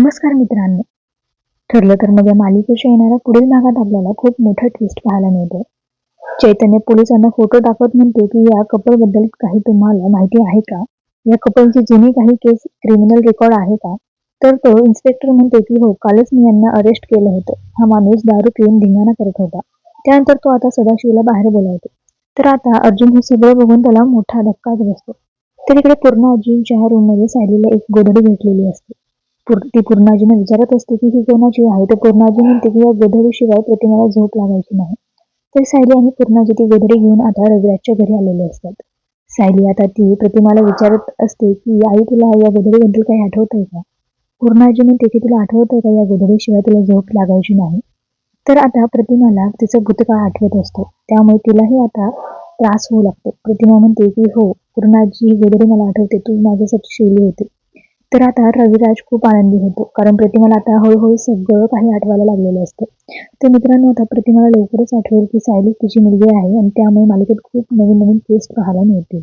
नमस्कार मित्रांनो. ठरलं तर मग या मालिकेच्या येणाऱ्या पुढील भागात आपल्याला खूप मोठा ट्विस्ट पाहायला मिळतो. चैतन्य पोलिसांना फोटो दाखवत म्हणतो की या कपलबद्दल काही तुम्हाला माहिती आहे का? या कपलची जुनी काही केस क्रिमिनल रेकॉर्ड आहे का? तर तो इन्स्पेक्टर म्हणतो की हो कालच मी यांना अरेस्ट केलं होतं. हा माणूस दारू पिऊन धिंगाणा करत होता. त्यानंतर तो आता सदाशिवला बाहेर बोलावतो. तर आता अर्जुन हे सगळं बघून त्याला मोठा धक्काच बसतो. तर इकडे पूर्ण अर्जुनच्या रूममध्ये सायलीला एक गोधडी भेटलेली असते. ती पूर्णाजीने विचारत असते की ही कोणाची आहे? तर पूर्णाजी म्हणते की या गोधडीशिवाय प्रतिमाला झोप लागायची नाही. तर सायली आणि पूर्णाजी ती गोधडी घेऊन आता रविराजच्या घरी आलेले असतात. सायली आता ती प्रतिमाला विचारत असते की आई तुला या गोधडीबद्दल काही आठवतंय का? पूर्णाजी म्हणते की तुला आठवतंय का या गोधडीशिवाय तुला झोप लागायची नाही? तर आता प्रतिमाला तिचा भूतकाळ आठवत असतो. त्यामुळे तिलाही आता त्रास होऊ लागतो. प्रतिमा म्हणते की हो पूर्णाजी ही गोधडी मला आठवते. तू माझ्यासाठी शिवली होती. तर आता रविराज खूप आनंदी होतो. कारण प्रतिमाला आता हळूहळू सगळं काही आठवायला लागलेलं असतं. तर मित्रांनो आता प्रतिमाला लवकरच आठवेल की सायली तिची मुलगी आहे आणि त्यामुळे मालिकेत खूप नवीन नवीन केस पाहायला मिळतील.